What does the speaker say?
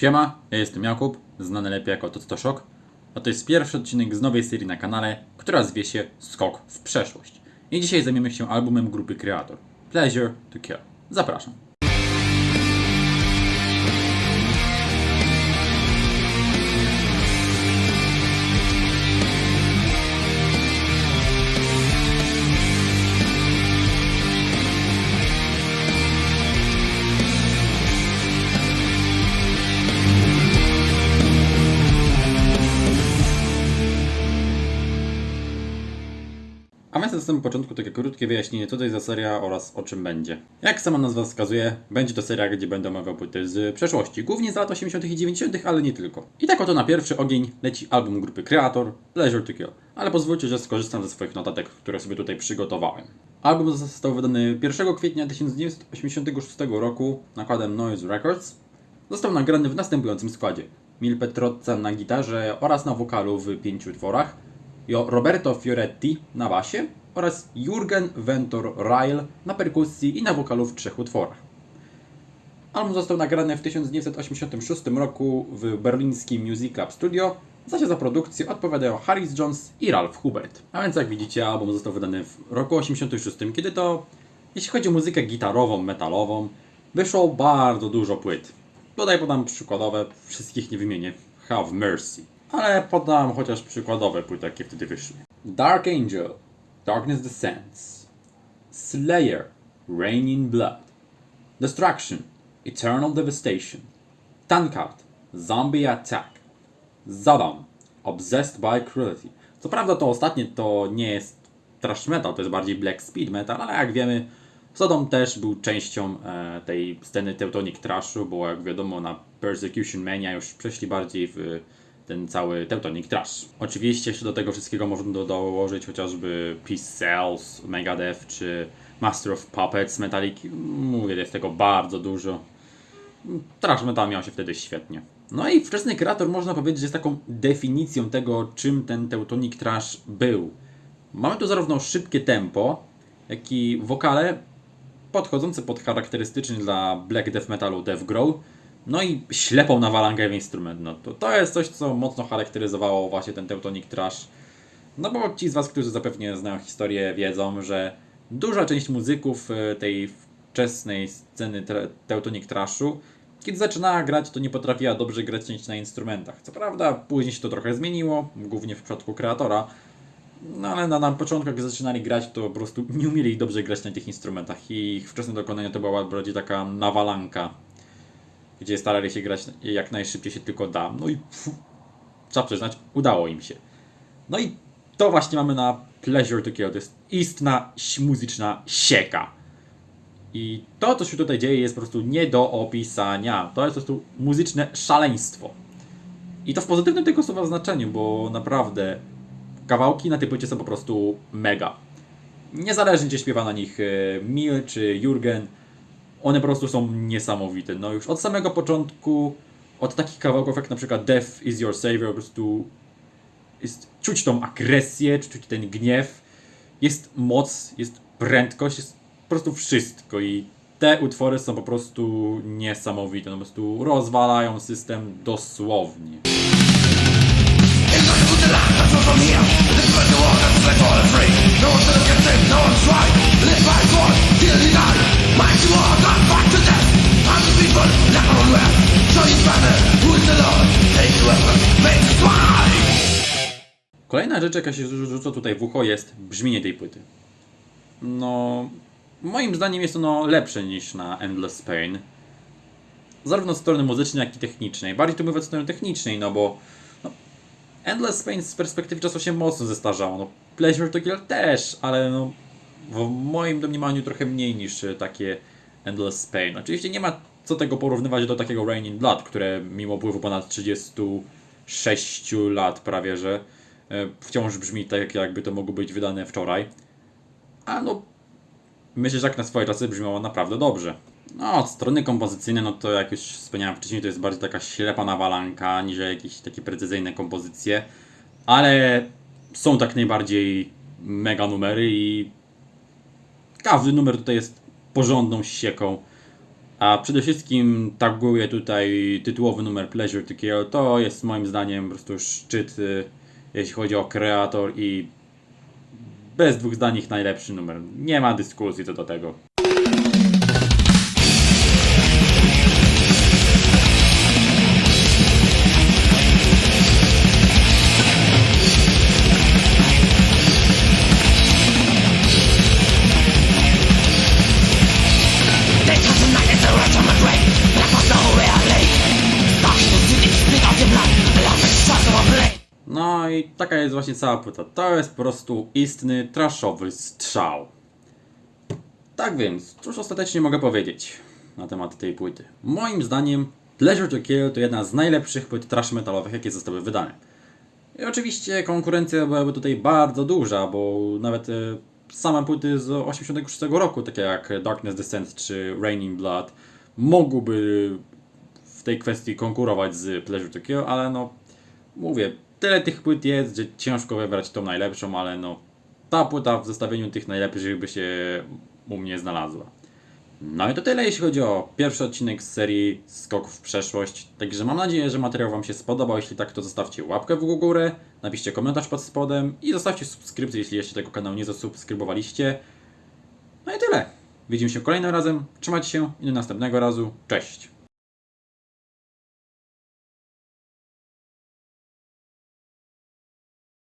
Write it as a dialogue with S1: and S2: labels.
S1: Siema, ja jestem Jakub, znany lepiej jako Tostoszok, a to jest pierwszy odcinek z nowej serii na kanale, która zwie się Skok w przeszłość. I dzisiaj zajmiemy się albumem grupy Creator, Pleasure to Kill. Zapraszam. A więc na samym początku takie krótkie wyjaśnienie, co to jest za seria oraz o czym będzie. Jak sama nazwa wskazuje, będzie to seria, gdzie będę omawiał płyty z przeszłości, głównie z lat 80. i 90., ale nie tylko. I tak oto na pierwszy ogień leci album grupy Creator, Pleasure to Kill. Ale pozwólcie, że skorzystam ze swoich notatek, które sobie tutaj przygotowałem. Album został wydany 1 kwietnia 1986 roku nakładem Noise Records. Został nagrany w następującym składzie. Mil Petrozza na gitarze oraz na wokalu w pięciu utworach, Jo Roberto Fioretti na basie oraz Jurgen Ventor Ryle na perkusji i na wokalu w trzech utworach. Album został nagrany w 1986 roku w berlińskim Music Club Studio, zaś za produkcję odpowiadają Harris Jones i Ralph Hubert. A więc jak widzicie, album został wydany w roku 86, kiedy to, jeśli chodzi o muzykę gitarową, metalową, wyszło bardzo dużo płyt. Tutaj podam przykładowe, wszystkich nie wymienię. Have Mercy. Ale podam chociaż przykładowe płyty, jakie wtedy wyszły. Dark Angel, Darkness Descends. Slayer, Rain in Blood. Destruction, Eternal Devastation. Tankard, Zombie Attack. Zadam, Obsessed by Cruelty. Co prawda to ostatnie to nie jest thrash metal, to jest bardziej black speed metal, ale jak wiemy, Sodom też był częścią e, tej sceny Teutonic Trashu, bo jak wiadomo na Persecution Mania już przeszli bardziej w ten cały Teutonic Trash. Oczywiście jeszcze do tego wszystkiego można do- dołożyć chociażby Peace Cells, Megadeth czy Master of Puppets, Metallic. Mówię, jest tego bardzo dużo. Trash metal miał się wtedy świetnie. No i wczesny kreator można powiedzieć, jest taką definicją tego, czym ten Teutonic Trash był. Mamy tu zarówno szybkie tempo, jak i wokale podchodzące pod charakterystyczny dla black death metalu death growl, no i ślepą nawalankę w instrument. No to, to jest coś, co mocno charakteryzowało właśnie ten Teutonic Trash. No bo ci z Was, którzy zapewne znają historię, wiedzą, że duża część muzyków e, tej wczesnej sceny Teutonic Trashu, kiedy zaczynała grać, to nie potrafiła dobrze grać na instrumentach. Co prawda, później się to trochę zmieniło, głównie w przypadku kreatora, no ale na, na początku, jak zaczynali grać, to po prostu nie umieli dobrze grać na tych instrumentach i ich wczesne dokonania to była bardziej taka nawalanka, gdzie starali się grać jak najszybciej się tylko da. No i pfu, trzeba przyznać, udało im się. No i to właśnie mamy na Pleasure to Kill, to jest istna muzyczna sieka. I to, co się tutaj dzieje, jest po prostu nie do opisania. To jest po prostu muzyczne szaleństwo. I to w pozytywnym tego słowa znaczeniu, bo naprawdę kawałki na tej płycie są po prostu mega. Niezależnie gdzie śpiewa na nich e, Mil czy Jurgen, one po prostu są niesamowite. No już od samego początku, od takich kawałków jak na przykład Death is Your Savior, po prostu jest, czuć tą agresję, czuć ten gniew, jest moc, jest prędkość, jest po prostu wszystko i te utwory są po prostu niesamowite, no po prostu rozwalają system dosłownie. Kolejna rzecz, jaka się rzu- rzuca tutaj w ucho, jest brzmienie tej płyty. No, moim zdaniem jest ono lepsze niż na Endless Pain. Zarówno od strony muzycznej, jak i technicznej. Bardziej tu mówię od strony technicznej, no bo no, Endless Pain z perspektywy czasu się mocno zestarzało. No, Pleasure to Kill też, ale no, w moim domniemaniu trochę mniej niż takie Endless Pain. Oczywiście nie ma co tego porównywać do takiego Rain in Blood, które mimo upływu ponad 36 lat prawie, że wciąż brzmi tak, jakby to mogło być wydane wczoraj. A no, myślę, że jak na swoje czasy brzmiało naprawdę dobrze. No, od strony kompozycyjnej, no to jak już wspomniałem wcześniej, to jest bardziej taka ślepa nawalanka, niż jakieś takie precyzyjne kompozycje. Ale są tak najbardziej mega numery i każdy numer tutaj jest porządną sieką. A przede wszystkim taguję tutaj tytułowy numer Pleasure Kill. To jest moim zdaniem po prostu szczyt, y, jeśli chodzi o kreator i bez dwóch zdań ich najlepszy numer. Nie ma dyskusji co do tego. No i taka jest właśnie cała płyta. To jest po prostu istny, trashowy strzał. Tak więc, cóż ostatecznie mogę powiedzieć na temat tej płyty. Moim zdaniem Pleasure to Kill to jedna z najlepszych płyt trash metalowych, jakie zostały wydane. I oczywiście konkurencja byłaby tutaj bardzo duża, bo nawet e, same płyty z 86 roku, takie jak Darkness Descent czy Raining Blood, mogłyby w tej kwestii konkurować z Pleasure to Kill, ale no mówię, tyle tych płyt jest, że ciężko wybrać tą najlepszą, ale no ta płyta w zestawieniu tych najlepszych by się u mnie znalazła. No i to tyle jeśli chodzi o pierwszy odcinek z serii Skok w przeszłość. Także mam nadzieję, że materiał Wam się spodobał. Jeśli tak, to zostawcie łapkę w górę, napiszcie komentarz pod spodem i zostawcie subskrypcję, jeśli jeszcze tego kanału nie zasubskrybowaliście. No i tyle. Widzimy się kolejnym razem. Trzymajcie się i do następnego razu. Cześć!